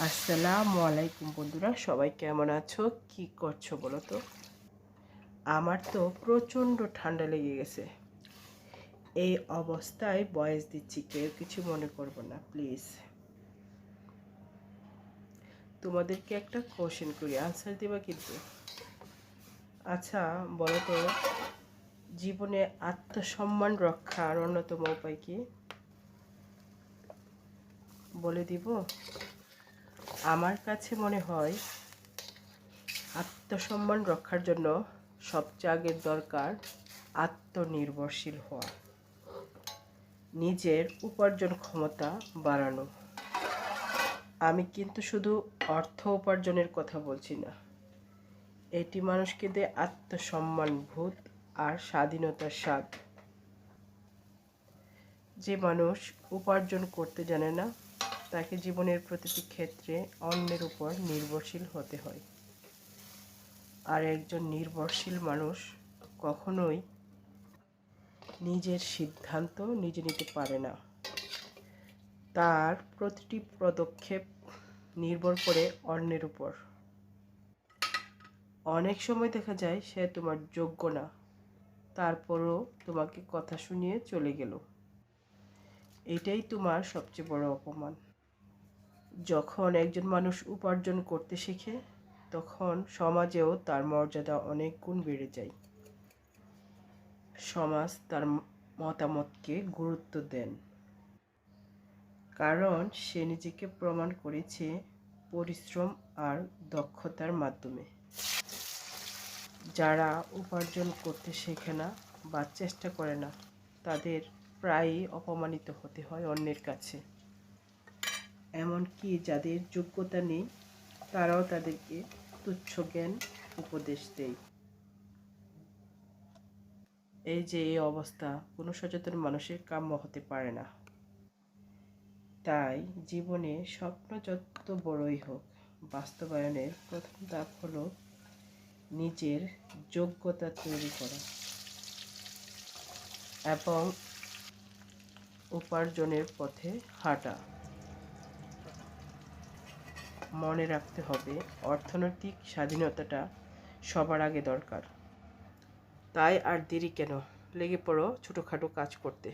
আসসালামু আলাইকুম বন্ধুরা, সবাই কেমন আছো? কি করছ বলো তো? আমার তো প্রচণ্ড ঠান্ডা লেগে গেছে। এই অবস্থায় বয়স দিচ্ছি, কেউ কিছু মনে করব না, প্লিজ। তোমাদেরকে একটা কোশ্চেন করি আনসার দিবা কিন্তু? আচ্ছা বলো তো, জীবনে আত্মসম্মান রক্ষার অন্যতম উপায় কি? বলে দিব। আমার কাছে মনে হয় আত্মসম্মান রক্ষার জন্য সবচেয়ে আগের দরকার আত্মনির্ভরশীল হওয়া। নিজের উপার্জন ক্ষমতা বাড়ানো। আমি কিন্তু শুধু অর্থ উপার্জনের কথা বলছি না। এটি মানুষকে দেয় আত্মসম্মান ভূত আর স্বাধীনতার স্বাদ। যে মানুষ উপার্জন করতে জানে না তাকে জীবনের প্রতিটি ক্ষেত্রে অন্যের উপর নির্ভরশীল হতে হয়। আর একজন নির্ভরশীল মানুষ কখনোই নিজের সিদ্ধান্ত নিজে নিতে পারে না। তার প্রতিটি পদক্ষেপ নির্ভর করে অন্যের উপর। অনেক সময় দেখা যায় সে তোমার যোগ্য না, তারপরও তোমাকে কথা শুনিয়ে চলে গেল। এটাই তোমার সবচেয়ে বড় অপমান। যখন একজন মানুষ উপার্জন করতে শেখে, তখন সমাজেও তার মর্যাদা অনেক গুণ বেড়ে যায়। সমাজ তার মতামতকে গুরুত্ব দেন। কারণ সে নিজেকে প্রমাণ করেছে পরিশ্রম আর দক্ষতার মাধ্যমে। যারা উপার্জন করতে শেখে না বা চেষ্টা করে না, তাদের প্রায়ই অপমানিত হতে হয় অন্যের কাছে। এমনকি যাদের যোগ্যতা নেই, তারাও তাদেরকে তুচ্ছ জ্ঞান উপদেশ দেয়। এই যে এই অবস্থা, কোনো সচেতন মানুষের কাম্য হতে পারে না। তাই জীবনে স্বপ্ন যত বড়ই হোক, বাস্তবায়নের প্রথম ধাপ হলো নিজের যোগ্যতা তৈরি করা এবং উপার্জনের পথে হাঁটা। মনে রাখতে হবে, অর্থনৈতিক স্বাধীনতাটা সবার আগে দরকার। তাই আর দেরি কেন? লেগে পড়ো ছোটোখাটো কাজ করতে।